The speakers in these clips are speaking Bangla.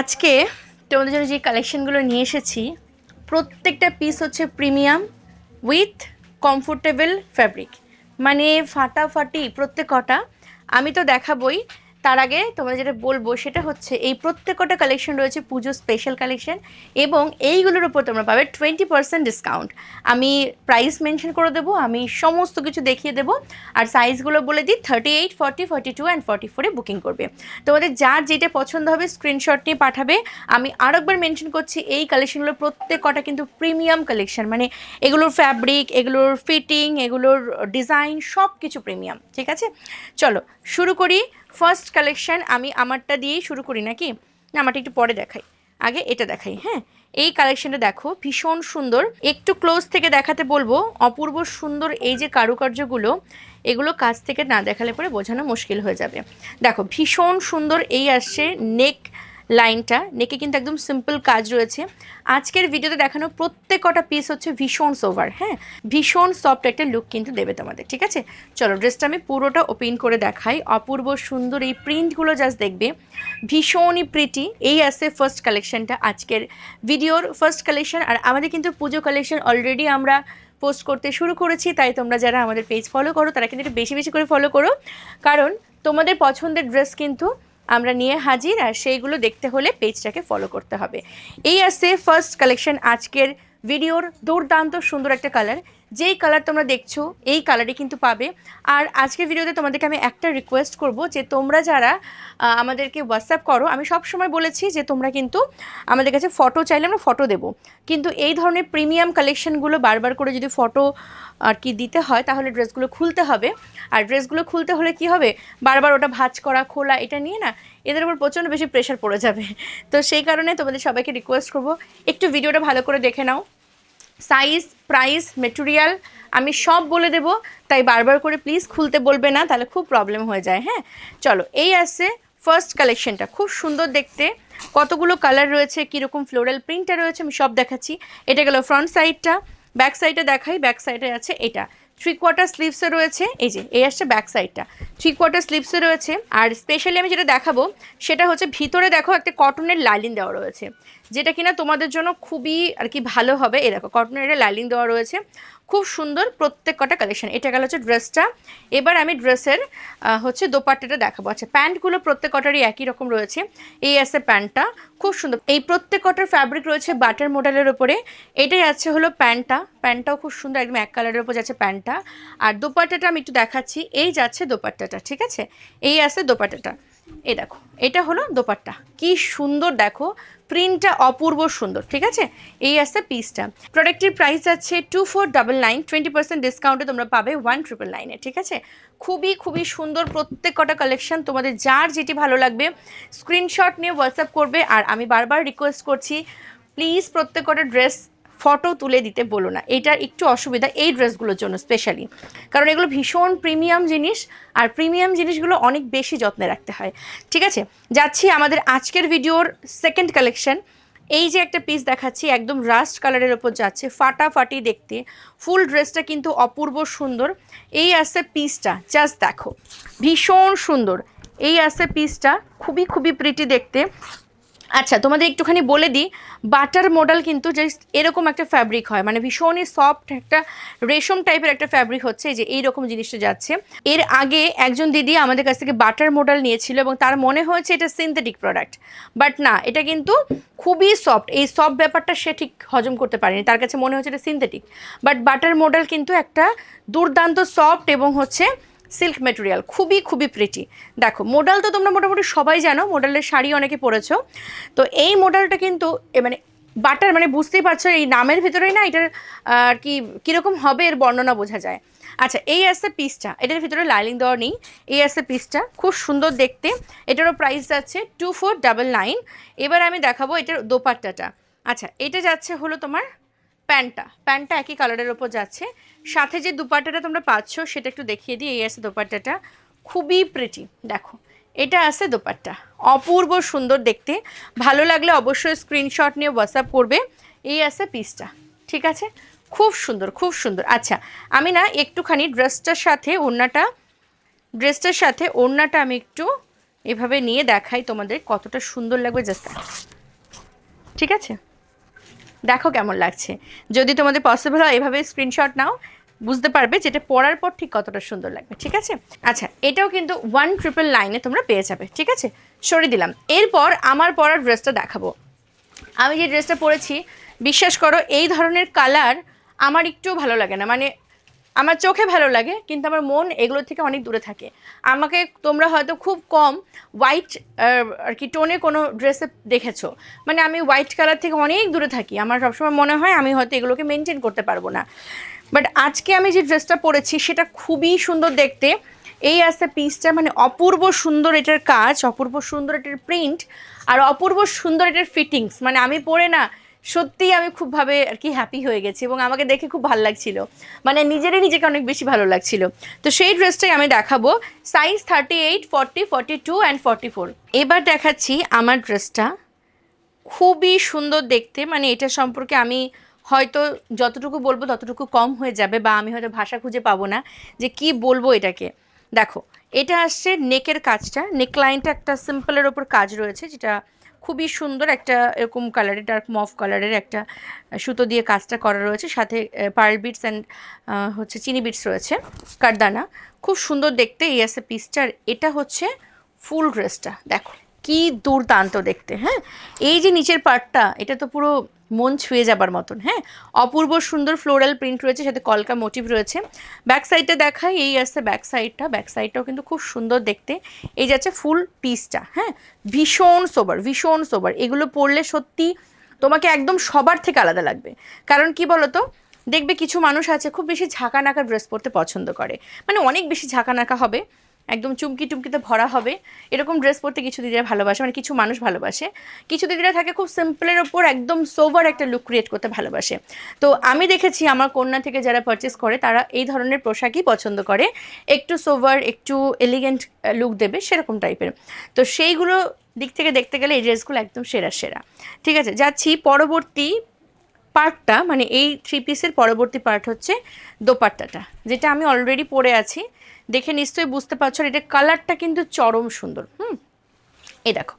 আজকে তোমাদের জন্য যে কালেকশানগুলো নিয়ে এসেছি, প্রত্যেকটা পিস হচ্ছে প্রিমিয়াম উইথ কমফোর্টেবল ফ্যাব্রিক মানে ফাটাফাটি প্রত্যেক কটা। আমি তো দেখাবই তার আগে তোমাদের যেটা বলব, সেটা হচ্ছে এই প্রত্যেক কটা কালেকশন রয়েছে পুজো স্পেশাল কালেকশন এবং এইগুলোর উপর তোমরা পাবে টোয়েন্টি পার্সেন্ট ডিসকাউন্ট আমি প্রাইস মেনশন করে দেবো, আমি সমস্ত কিছু দেখিয়ে দেবো আর সাইজগুলো বলে দিই thirty eight forty forty two and forty ফোরে বুকিং করবে। তোমাদের যার যেটা পছন্দ হবে স্ক্রিনশট নিয়ে পাঠাবে। আমি আরেকবার মেনশন করছি, এই কালেকশনগুলোর প্রত্যেক কটা কিন্তু প্রিমিয়াম কালেকশন মানে এগুলোর ফ্যাব্রিক এগুলোর ফিটিং এগুলোর ডিজাইন সব কিছু প্রিমিয়াম ঠিক আছে? চলো, শুরু করি। ফার্স্ট কালেকশান আমি আমারটা দিয়েই শুরু করি নাকি? না, আমারটা একটু পরে দেখাই। আগে এটা দেখাই হ্যাঁ? এই কালেকশানটা দেখো, ভীষণ সুন্দর। একটু ক্লোজ থেকে দেখাতে বলব, অপূর্ব সুন্দর এই যে কারুকার্যগুলো, এগুলো কাছ থেকে না দেখালে পরে বোঝানো মুশকিল হয়ে যাবে। দেখো, ভীষণ সুন্দর এই আসছে নেক লাইনটা। নেকে কিন্তু একদম সিম্পল কাজ রয়েছে। আজকের ভিডিওতে দেখানো প্রত্যেক কটা পিস হচ্ছে ভীষণ সোভার হ্যাঁ? ভীষণ সফট একটা লুক কিন্তু দেবে তোমাদের, ঠিক আছে? চলো ড্রেসটা আমি পুরোটা ওপেন করে দেখাই। অপূর্ব সুন্দর এই প্রিন্টগুলো জাস্ট দেখবে। ভীষণই প্রিটি এই আছে ফার্স্ট কালেকশনটা আজকের ভিডিওর ফার্স্ট কালেকশন আর আমাদের কিন্তু পুজো কালেকশন অলরেডি আমরা পোস্ট করতে শুরু করেছি। তাই তোমরা যারা আমাদের পেজ ফলো করো, তারা কিন্তু একটু বেশি বেশি করে ফলো করো। কারণ তোমাদের পছন্দের ড্রেস কিন্তু আমরা নিয়ে হাজির, আর সেইগুলো দেখতে হলে পেজটাকে ফলো করতে হবে। এই আছে ফার্স্ট কালেকশন আজকের ভিডিওর দুর্দান্ত সুন্দর একটা কালার যেই কালার তোমরা দেখছ, এই কালারই কিন্তু পাবে। আর আজকের ভিডিওতে তোমাদেরকে আমি একটা রিকোয়েস্ট করব যে তোমরা যারা আমাদেরকে হোয়াটসঅ্যাপ করো, আমি সব সময় বলেছি যে তোমরা কিন্তু আমাদের কাছে ফটো চাইলে আমরা ফটো দেবো। কিন্তু এই ধরনের প্রিমিয়াম কালেকশনগুলো বারবার করে যদি ফটো আর কি দিতে হয়, তাহলে ড্রেসগুলো খুলতে হবে। আর ড্রেসগুলো খুলতে হলে কি হবে? বারবার ওটা ভাঁজ করা, খোলা, এটা নিয়ে না এদের উপর প্রচণ্ড বেশি প্রেশার পড়ে যাবে। তো সেই কারণে তোমাদের সবাইকে রিকোয়েস্ট করব, একটু ভিডিওটা ভালো করে দেখে নাও। সাইজ প্রাইস মেটেরিয়াল আমি সব বলে দেব, তাই বারবার করে প্লিজ খুলতে বলবে না, তাহলে খুব প্রবলেম হয়ে যায় হ্যাঁ? চলো, এই আছে ফার্স্ট কালেকশনটা খুব সুন্দর দেখতে। কতগুলো কালার রয়েছে, কীরকম ফ্লোরাল প্রিন্টটা রয়েছে, আমি সব দেখাচ্ছি। এটা গেল ফ্রন্ট সাইডটা ব্যাক সাইডে দেখাই ব্যাক সাইডে আছে এটা। থ্রি কোয়ার্টার স্লিভসে রয়েছে, এই যে, এই আসছে ব্যাক সাইডটা থ্রি কোয়ার্টার স্লিভসে রয়েছে, আর স্পেশালি আমি যেটা দেখাবো, সেটা হচ্ছে ভিতরে দেখো একটা কটনের লাইলিন দেওয়া রয়েছে, যেটা কিনা তোমাদের জন্য খুবই আর কি ভালো হবে। এই দেখো কটনের লাইলিন দেওয়া রয়েছে। খুব সুন্দর প্রত্যেক কটা কালেকশন এটা গেল হচ্ছে ড্রেসটা এবার আমি ড্রেসের হচ্ছে দোপাট্টাটা দেখাবো। আচ্ছা প্যান্টগুলো প্রত্যেক কটারই একই রকম রয়েছে। এই আছে প্যান্টটা খুব সুন্দর। এই প্রত্যেক কটার ফ্যাব্রিক রয়েছে বাটার মডেলের ওপরে এটাই আছে হলো প্যান্টটা। প্যান্টটাও খুব সুন্দর, একদম এক কালারের ওপর যাচ্ছে প্যান্টটা। আর দোপাট্টাটা আমি একটু দেখাচ্ছি। এই যাচ্ছে দোপাট্টাটা, ঠিক আছে? এই আছে দোপাট্টাটা। এই দেখো, এটা হলো দোপাট্টা। কি সুন্দর দেখো প্রিন্টটা অপূর্ব সুন্দর, ঠিক আছে? এই আসছে পিসটা প্রোডাক্টের প্রাইস যাচ্ছে two four double nine twenty percent ডিসকাউন্টে তোমরা পাবে ওয়ান ট্রিপল নাইনে ঠিক আছে? খুবই খুবই সুন্দর প্রত্যেক কটা কালেকশন তোমাদের যার যেটি ভালো লাগবে স্ক্রিনশট নিয়ে হোয়াটসঅ্যাপ করবে। আর আমি বারবার রিকোয়েস্ট করছি প্লিজ প্রত্যেক কটা ড্রেস ফটো তুলে দিতে বলো না। এটার একটু অসুবিধা এই ড্রেসগুলোর জন্য স্পেশালি কারণ এগুলো ভীষণ প্রিমিয়াম জিনিস আর প্রিমিয়াম জিনিসগুলো অনেক বেশি যত্নে রাখতে হয়। ঠিক আছে? যাচ্ছি আমাদের আজকের ভিডিওর সেকেন্ড কালেকশন এই যে একটা পিস দেখাচ্ছি, একদম রাস্ট কালারের ওপর যাচ্ছে, ফাটাফাটি দেখতে। ফুল ড্রেসটা কিন্তু অপূর্ব সুন্দর। এই আসছে পিসটা জাস্ট দেখো। ভীষণ সুন্দর। এই আসছে পিসটা খুবই খুবই প্রিটি দেখতে। আচ্ছা তোমাদের একটুখানি বলে দিই, বাটার মডেল কিন্তু জাস্ট এরকম একটা ফ্যাব্রিক হয়। মানে ভীষণই সফট একটা, রেশম টাইপের একটা ফ্যাব্রিক হচ্ছে, এই যে এইরকম জিনিসটা যাচ্ছে। এর আগে একজন দিদি আমাদের কাছ থেকে বাটার মডেল নিয়েছিল এবং তার মনে হয়েছে এটা সিনথেটিক প্রোডাক্ট বাট না, এটা কিন্তু খুবই সফট এই সফট ব্যাপারটা সে ঠিক হজম করতে পারেনি, তার কাছে মনে হচ্ছে এটা সিনথেটিক বাট বাটার মডেল কিন্তু একটা দুর্দান্ত সফট এবং হচ্ছে সিল্ক মেটেরিয়াল, খুবই খুবই প্রিটি দেখো মডেল তো তোমরা মোটামুটি সবাই জানো মডেলের শাড়ি অনেকে পরেছো। তো এই মডেলটা কিন্তু মানে বাটার মানে বুঝতেই পারছ এই নামের ভিতরেই না এটার, আর কি, কীরকম হবে এর বর্ণনা বোঝা যায়। আচ্ছা এই আসছে পিসটা এটার ভিতরে লাইলিং দেওয়া নেই। এই আসছে পিসটা খুব সুন্দর দেখতে। এটারও প্রাইস যাচ্ছে টু ফোর ডাবল নাইন এবার আমি দেখাবো এটার দোপাট্টাটা। আচ্ছা এটা যাচ্ছে হলো তোমার প্যান্টটা প্যান্টটা একই কালারের ওপর যাচ্ছে। সাথে যে দুপাট্টাটা তোমরা পাচ্ছ, সেটা একটু দেখিয়ে দিই। এই আছে দোপাট্টাটা। খুবই প্রিটি দেখো। এটা আছে দোপাট্টা। অপূর্ব সুন্দর দেখতে। ভালো লাগলে অবশ্যই স্ক্রিনশট নিয়ে হোয়াটসঅ্যাপ করবে। এই আছে পিসটা ঠিক আছে? খুব সুন্দর খুব সুন্দর। আচ্ছা আমি না একটুখানি ড্রেসটার সাথে ওড়নাটা ড্রেসটার সাথে ওড়নাটা আমি একটু এভাবে নিয়ে দেখাই তোমাদের কতটা সুন্দর লাগবে জাস্ট ঠিক আছে? দেখো কেমন লাগছে। যদি তোমাদের পসিবল হয়, এভাবে স্ক্রিনশট নাও, বুঝতে পারবে যেটা পড়ার পর ঠিক কতটা সুন্দর লাগবে, ঠিক আছে? আচ্ছা এটাও কিন্তু ওয়ান ট্রিপল লাইনে তোমরা পেয়ে যাবে, ঠিক আছে? সরিয়ে দিলাম। এরপর আমার পরার ড্রেসটা দেখাবো। আমি যে ড্রেসটা পরেছি, বিশ্বাস করো, এই ধরনের কালার আমার একটুও ভালো লাগে না। মানে আমার চোখে ভালো লাগে, কিন্তু আমার মন এগুলোর থেকে অনেক দূরে থাকে। আমাকে তোমরা হয়তো খুব কম হোয়াইট আর কি টোনে কোনো ড্রেসে দেখেছ। মানে আমি হোয়াইট কালার থেকে অনেক দূরে থাকি। আমার সবসময় মনে হয় আমি হয়তো এগুলোকে মেনটেন করতে পারব না। বাট আজকে আমি যে ড্রেসটা পরেছি, সেটা খুবই সুন্দর দেখতে। এই আছে পিসটা মানে অপূর্ব সুন্দর এটার কাজ, অপূর্ব সুন্দর এটার প্রিন্ট আর অপূর্ব সুন্দর এটার ফিটিংস মানে আমি পরে না সত্যিই আমি খুবভাবে আর কি হ্যাপি হয়ে গেছি এবং আমাকে দেখে খুব ভালো লাগছিল। মানে নিজেরই নিজেকে অনেক বেশি ভালো লাগছিল। তো সেই ড্রেসটাই আমি দেখাবো। Size thirty eight forty forty two and forty four এবার দেখাচ্ছি আমার ড্রেসটা। খুবই সুন্দর দেখতে। মানে এটা সম্পর্কে আমি হয়তো যতটুকু বলব ততটুকু কম হয়ে যাবে বা আমি হয়তো ভাষা খুঁজে পাবো না যে কি বলব এটাকে। দেখো, এটা আসছে নেকের কাজটা। নেক লাইনটা একটা সিম্পলের ওপর কাজ রয়েছে যেটা খুবই সুন্দর একটা এরকম কালারের ডার্ক মফ কালারের একটা সুতো দিয়ে কাজটা করা রয়েছে। সাথে পার্ল বিটস অ্যান্ড হচ্ছে চিনি বিটস রয়েছে, কারদানা। খুব সুন্দর দেখতে এই আছে পিসটার এটা হচ্ছে ফুল ড্রেসটা দেখো, কি দুর্দান্ত দেখতে হ্যাঁ? এই যে নিচের পার্টটা এটা তো পুরো মন ছুঁয়ে যাবার মতন হ্যাঁ? অপূর্ব সুন্দর ফ্লোরাল প্রিন্ট রয়েছে, সাথে কলকা মোটিভ রয়েছে। ব্যাক সাইডটা দেখাই, এই আসছে ব্যাক সাইডটা ব্যাক সাইডটাও কিন্তু খুব সুন্দর দেখতে। এই যাচ্ছে ফুল পিসটা হ্যাঁ? ভীষণ সোবার ভীষণ সোবার এগুলো পরলে সত্যি তোমাকে একদম সবার থেকে আলাদা লাগবে। কারণ কি বলতো? দেখবে কিছু মানুষ আছে, খুব বেশি ঝাঁকা নাকা ড্রেস পরতে পছন্দ করে। মানে অনেক বেশি ঝাঁকা নাকা হবে। একদম চুমকি টুমকিতে ভরা হবে। এরকম ড্রেস পরতে কিছু দিদিরা ভালোবাসে মানে কিছু মানুষ ভালোবাসে। কিছু দিদিরা থাকে খুব সিম্পলের ওপর একদম সোভার একটা লুক ক্রিয়েট করতে ভালোবাসে। তো আমি দেখেছি আমার কন্যা থেকে যারা পারচেস করে, তারা এই ধরনের পোশাকই পছন্দ করে। একটু সোভার একটু এলিগেন্ট লুক দেবে, সেরকম টাইপের তো সেইগুলো দিক থেকে দেখতে গেলে এই ড্রেসগুলো একদম সেরা সেরা। ঠিক আছে, যাচ্ছি পরবর্তী পার্টটা মানে এই থ্রি পিসের পরবর্তী পার্ট হচ্ছে দোপাট্টাটা, যেটা আমি অলরেডি পরে আছি। দেখে নিশ্চয়ই বুঝতে পারছ এটা কালারটা কিন্তু চরম সুন্দর, হুম? এই দেখো,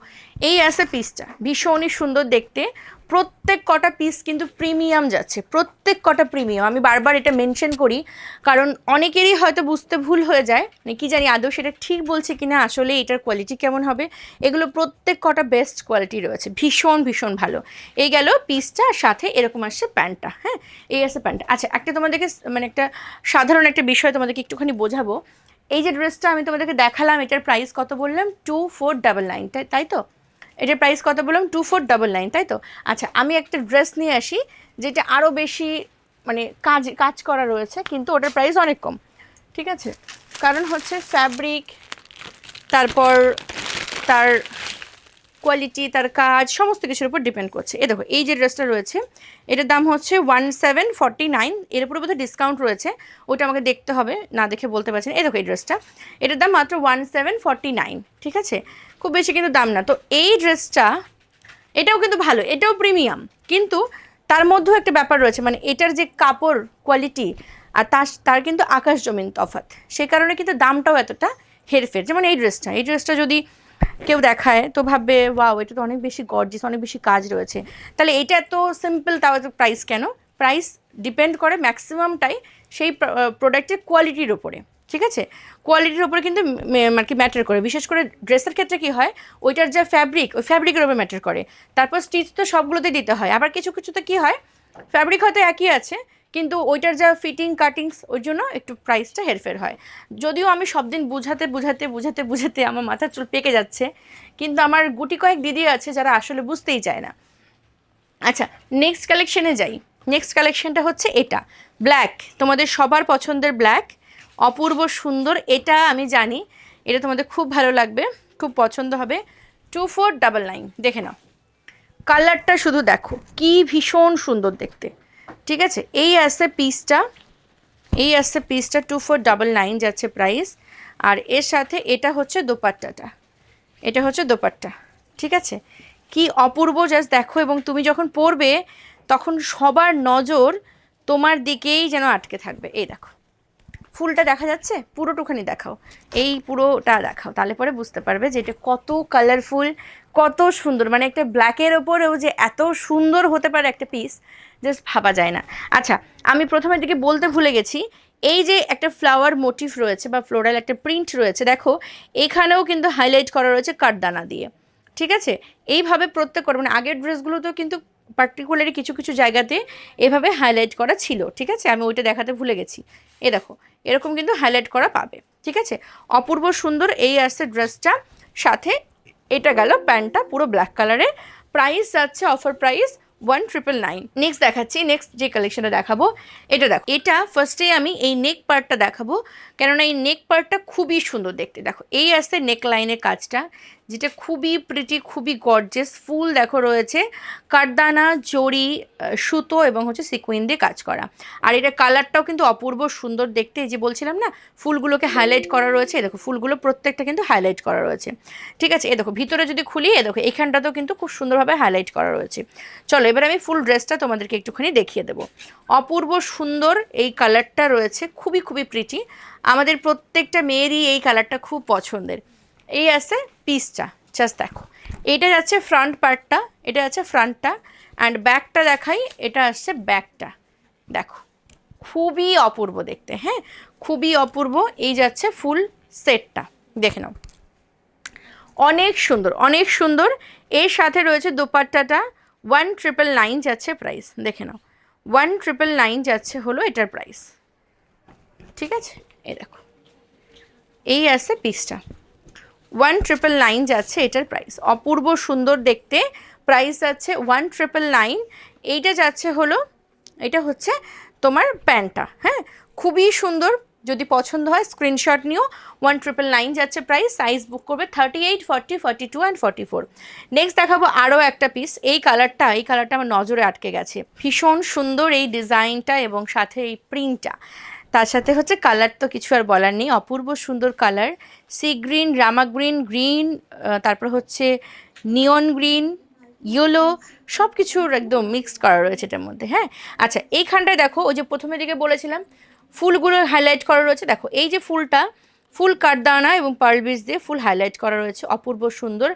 এই আছে পিসটা ভীষণই সুন্দর দেখতে। প্রত্যেক কটা পিস কিন্তু প্রিমিয়াম যাচ্ছে, প্রত্যেক কটা প্রিমিয়াম আমি বারবার এটা মেনশন করি, কারণ অনেকেরই হয়তো বুঝতে ভুল হয়ে যায় মানে কি জানি আদৌ সেটা ঠিক বলছে কিনা, আসলে এটার কোয়ালিটি কেমন হবে। এগুলো প্রত্যেক কটা বেস্ট কোয়ালিটি রয়েছে, ভীষণ ভীষণ ভালো। এই গেল পিসটা সাথে এরকম আসছে প্যান্টটা হ্যাঁ? এই আছে প্যান্টটা আচ্ছা একটা তোমাদেরকে মানে একটা সাধারণ একটা বিষয় তোমাদেরকে একটুখানি বোঝাবো। এই যে ড্রেসটা আমি তোমাদেরকে দেখালাম, এটার প্রাইস কত বললাম? টু ফোর ডাবল নাইন তাই তো? এটার প্রাইস কত বললাম? টু ফোর ডাবল নাইন তাই তো? আচ্ছা আমি একটা ড্রেস নিয়ে আসি, যেটা আরও বেশি মানে কাজ কাজ করা রয়েছে, কিন্তু ওটার প্রাইস অনেক কম, ঠিক আছে? কারণ হচ্ছে ফ্যাব্রিক তারপর তার কোয়ালিটি তার কাজ, সমস্ত কিছুর উপর ডিপেন্ড করছে। এ দেখো, এই যে ড্রেসটা রয়েছে, এটার দাম হচ্ছে ওয়ান সেভেন ফর্টি নাইন এর উপরে বোধহয় ডিসকাউন্ট রয়েছে, ওটা আমাকে দেখতে হবে, না দেখে বলতে পারছেন এ দেখো এই ড্রেসটা এটার দাম মাত্র ওয়ান সেভেন ফর্টি নাইন ঠিক আছে? খুব বেশি কিন্তু দাম না। তো এই ড্রেসটা এটাও কিন্তু ভালো, এটাও প্রিমিয়াম কিন্তু তার মধ্যেও একটা ব্যাপার রয়েছে মানে এটার যে কাপড় কোয়ালিটি আর তার তার কিন্তু আকাশ জমিন তফাত সে কারণে কিন্তু দামটাও এতটা হেরফের, যেমন এই ড্রেসটা এই ড্রেসটা যদি কেউ দেখায়, তো ভাববে, ওয়াও এটা তো অনেক বেশি গর্জিস অনেক বেশি কাজ রয়েছে। তাহলে এটা এত সিম্পল তাও এত প্রাইস কেন? প্রাইস ডিপেন্ড করে ম্যাক্সিমামটাই সেই প্রোডাক্টের কোয়ালিটির ওপরে ঠিক আছে? কোয়ালিটির ওপরে কিন্তু আর কি ম্যাটার করে। বিশেষ করে ড্রেসের ক্ষেত্রে কি হয়? ওইটার যা ফ্যাব্রিক ওই ফ্যাব্রিকের ওপরে ম্যাটার করে। তারপর স্টিচ তো সবগুলোতে দিতে হয়। আবার কিছু, কিছুতে কি হয়? ফ্যাব্রিক হয়তো একই আছে কিন্তু ওইটার যা ফিটিং কাটিংস ওই জন্য একটু প্রাইসটা হেরফের হয়। যদিও আমি সব দিন বুঝাতে বুঝাতে বুঝাতে বুঝাতে আমার মাথার চুল পেকে যাচ্ছে, কিন্তু আমার গুটি কয়েক দিদি আছে যারা আসলে বুঝতেই চায় না। আচ্ছা নেক্সট কালেকশনে যাই। নেক্সট কালেকশনটা হচ্ছে এটা। ব্ল্যাক তোমাদের সবার পছন্দের ব্ল্যাক অপূর্ব সুন্দর, এটা আমি জানি, এটা তোমাদের খুব ভালো লাগবে, খুব পছন্দ হবে। টু ফোর ডাবল নাইন দেখে নাও। কালারটা শুধু দেখো, কি ভীষণ সুন্দর দেখতে। ঠিক আছে? এই আসছে পিসটা এই আসছে পিসটা টু ফোর ডাবল নাইন যাচ্ছে প্রাইস আর এর সাথে এটা হচ্ছে দোপাট্টাটা। এটা হচ্ছে দোপাট্টা, ঠিক আছে? কি অপূর্ব জাস্ট দেখো, এবং তুমি যখন পরবে, তখন সবার নজর তোমার দিকেই যেন আটকে থাকবে। এই দেখো, ফুলটা দেখা যাচ্ছে? পুরোটুখানি দেখাও। এই পুরোটা দেখাও, তাহলে পরে বুঝতে পারবে যে এটা কত কালারফুল কত সুন্দর মানে একটা ব্ল্যাকের ওপরেও যে এত সুন্দর হতে পারে একটা পিস জাস্ট ভাবা যায় না। আচ্ছা আমি প্রথমের দিকে বলতে ভুলে গেছি, এই যে একটা ফ্লাওয়ার মোটিভ রয়েছে বা ফ্লোরাল একটা প্রিন্ট রয়েছে, দেখো, এখানেও কিন্তু হাইলাইট করা রয়েছে কাঠদানা দিয়ে, ঠিক আছে? এইভাবে প্রত্যেক মানে আগের ড্রেসগুলোতেও কিন্তু পার্টিকুলারলি কিছু কিছু জায়গাতে এভাবে হাইলাইট করা ছিল, ঠিক আছে? আমি ওইটা দেখাতে ভুলে গেছি। এ দেখো, এরকম কিন্তু হাইলাইট করা পাবে, ঠিক আছে? অপূর্ব সুন্দর এই আসছে ড্রেসটা সাথে এটা গেল প্যান্টটা, পুরো ব্ল্যাক কালারের প্রাইস যাচ্ছে offer price one triple nine next দেখাচ্ছি নেক্সট যে কালেকশনটা দেখাবো, এটা দেখো। এটা ফার্স্টে আমি এই নেক পার্টটা দেখাবো। কেননা এই নেক পার্টটা খুবই সুন্দর দেখতে। দেখো, এই আসছে নেক লাইনের কাজটা। যেটা খুবই প্রিটি খুবই গর্জেস ফুল দেখো রয়েছে। কারদানা জড়ি সুতো এবং হচ্ছে সিকুইন দিয়ে কাজ করা। আর এটা কালারটাও কিন্তু অপূর্ব সুন্দর দেখতে। এই যে বলছিলাম না, ফুলগুলোকে হাইলাইট করা রয়েছে। দেখো, ফুলগুলো প্রত্যেকটা কিন্তু হাইলাইট করা রয়েছে। ঠিক আছে এ দেখো, ভিতরে যদি খুলি এ দেখো, এখানটাতেও কিন্তু খুব সুন্দরভাবে হাইলাইট করা রয়েছে। চলো, এবার আমি ফুল ড্রেসটা তোমাদেরকে একটুখানি দেখিয়ে দেবো। অপূর্ব সুন্দর এই কালারটা রয়েছে, খুবই খুবই প্রিটি আমাদের প্রত্যেকটা মেয়েরই এই কালারটা খুব পছন্দের। এই আছে পিসটা জাস্ট দেখো। এটা যাচ্ছে ফ্রন্ট পার্টটা এটা আছে ফ্রন্টটা অ্যান্ড ব্যাকটা দেখাই, এটা আসছে ব্যাকটা দেখো, খুবই অপূর্ব দেখতে হ্যাঁ? খুবই অপূর্ব, এই যাচ্ছে ফুল সেটটা দেখে নাও। অনেক সুন্দর অনেক সুন্দর। এর সাথে রয়েছে দোপাট্টাটা ওয়ান ট্রিপল নাইন যাচ্ছে প্রাইস দেখে নাও। ওয়ান ট্রিপল নাইন যাচ্ছে হলো এটার প্রাইস ঠিক আছে? এই দেখো। এই আছে পিসটা ওয়ান ট্রিপল নাইন যাচ্ছে এটার প্রাইস অপূর্ব সুন্দর দেখতে। প্রাইস যাচ্ছে ওয়ান ট্রিপল নাইন এইটা যাচ্ছে হলো, এটা হচ্ছে তোমার প্যান্টটা হ্যাঁ? খুবই সুন্দর। যদি পছন্দ হয় স্ক্রিনশট নিও। ওয়ান ট্রিপল নাইন যাচ্ছে প্রাইস সাইজ বুক করবে thirty eight forty forty two and forty four next দেখাবো আরও একটা পিস এই কালারটা এই কালারটা আমার নজরে আটকে গেছে। ভীষণ সুন্দর এই ডিজাইনটা এবং সাথে এই প্রিন্টটা তার সাথে হচ্ছে কালার তো কিছু আর বলার নেই। অপূর্ব সুন্দর colour sea green rama green green তারপর হচ্ছে নিয়ন গ্রিন ইয়েলো সব কিছুর একদম মিক্সড করা রয়েছে এটার মধ্যে হ্যাঁ? আচ্ছা এইখানটায় দেখো, ওই যে প্রথমে দিকে বলেছিলাম, ফুলগুলো হাইলাইট করা রয়েছে। দেখো, এই যে ফুলটা ফুল কাঠদানা এবং পার্ল বিচ দিয়ে ফুল হাইলাইট করা রয়েছে, অপূর্ব সুন্দর।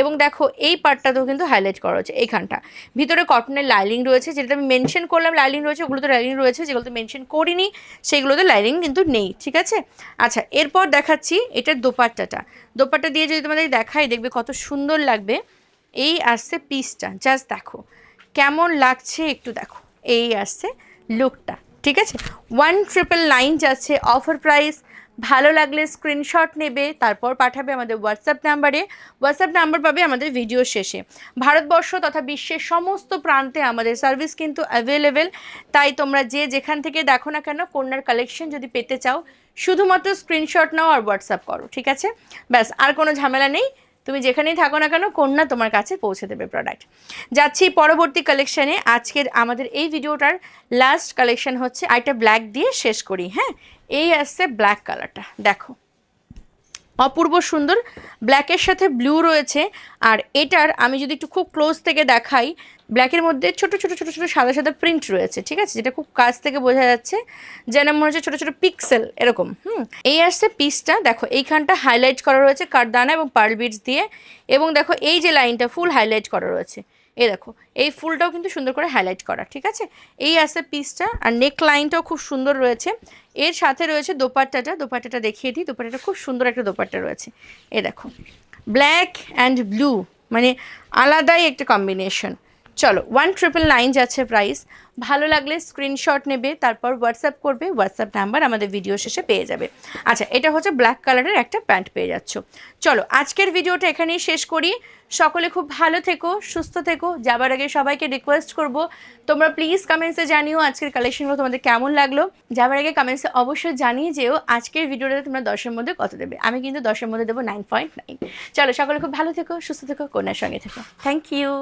এবং দেখো, এই পার্টটাতেও কিন্তু হাইলাইট করা রয়েছে এইখানটা। ভিতরে কটনের লাইলিং রয়েছে, যেটা আমি মেনশন করলাম লাইলিং রয়েছে, ওগুলোতে লাইলিং রয়েছে, যেগুলোতে মেনশন করিনি, সেগুলোতে লাইলিং কিন্তু নেই, ঠিক আছে? আচ্ছা এরপর দেখাচ্ছি এটার দোপাট্টাটা। দোপাট্টা দিয়ে যদি তোমাদের দেখাই, দেখবে কত সুন্দর লাগবে। এই আসছে পিসটা জাস্ট দেখো। কেমন লাগছে একটু দেখো। এই আসছে লুকটা, ঠিক আছে? ওয়ান ট্রিপল নাইন যাচ্ছে অফার প্রাইস ভালো লাগলে স্ক্রিনশট নেবে, তারপর পাঠাবে আমাদের হোয়াটসঅ্যাপ নাম্বারে হোয়াটসঅ্যাপ নাম্বার পাবে আমাদের ভিডিও শেষে। ভারতবর্ষ তথা বিশ্বের সমস্ত প্রান্তে আমাদের সার্ভিস কিন্তু অ্যাভেলেবেল তাই তোমরা যে যেখান থেকে দেখো না কেন, কন্যার কালেকশন যদি পেতে চাও, শুধুমাত্র স্ক্রিনশট নাও আর হোয়াটসঅ্যাপ করো, ঠিক আছে? ব্যাস, আর কোনো ঝামেলা নেই। তুমি যেখানেই থাকো না কেন কন্যা তোমার কাছে পৌঁছে দেবে প্রোডাক্ট যাচ্ছি পরবর্তী কালেকশানে আজকের আমাদের এই ভিডিওটার লাস্ট কালেকশান হচ্ছে আইটা ব্ল্যাক দিয়ে শেষ করি হ্যাঁ? এই আসছে ব্ল্যাক কালারটা দেখো। অপূর্ব সুন্দর। ব্ল্যাকের সাথে ব্লু রয়েছে। আর এটার আমি যদি একটু খুব ক্লোজ থেকে দেখাই ব্ল্যাকের মধ্যে ছোট ছোট ছোট ছোট সাদা সাদা প্রিন্ট রয়েছে, ঠিক আছে? যেটা খুব কাছ থেকে বোঝা যাচ্ছে যেন মনে হচ্ছে ছোট ছোট পিক্সেল এরকম, হুম? এই আসছে পিসটা দেখো, এইখানটা হাইলাইট করা রয়েছে কারদানা এবং পার্ল বিটস দিয়ে। এবং দেখো, এই যে লাইনটা ফুল হাইলাইট করা রয়েছে। এই দেখো, এই ফুলটাও কিন্তু সুন্দর করে হাইলাইট করা, ঠিক আছে? এই আছে পিসটা আর নেক লাইনটাও খুব সুন্দর রয়েছে। এর সাথে রয়েছে দোপাট্টাটা দোপাট্টাটা দেখিয়ে দিই, দোপাট্টাটা খুব সুন্দর একটা দোপাট্টা রয়েছে। এ দেখো ব্ল্যাক অ্যান্ড ব্লু মানে আলাদাই একটা কম্বিনেশন চলো ওয়ান ট্রিপল নাইন যাচ্ছে প্রাইস ভালো লাগলে স্ক্রিনশট নেবে, তারপর হোয়াটসঅ্যাপ করবে হোয়াটসঅ্যাপ নাম্বার আমাদের ভিডিও শেষে পেয়ে যাবে। আচ্ছা এটা হচ্ছে ব্ল্যাক কালারের একটা প্যান্ট পেয়ে যাচ্ছ। চলো, আজকের ভিডিওটা এখানেই শেষ করি। সকলে খুব ভালো থেকো, সুস্থ থেকো। যাবার আগে সবাইকে রিকোয়েস্ট করব। তোমরা প্লিজ কমেন্টসে জানিও আজকের কালেকশনগুলো তোমাদের কেমন লাগল। যাবার আগে কমেন্টসে অবশ্যই জানিয়ে যেও আজকের ভিডিওটাতে তোমরা দশের মধ্যে কত দেবে। আমি কিন্তু দশের মধ্যে দেবো নাইন পয়েন্ট নাইন চলো, সকলে খুব ভালো থেকো, সুস্থ থেকো, কন্যার সঙ্গে থেকো। Thank you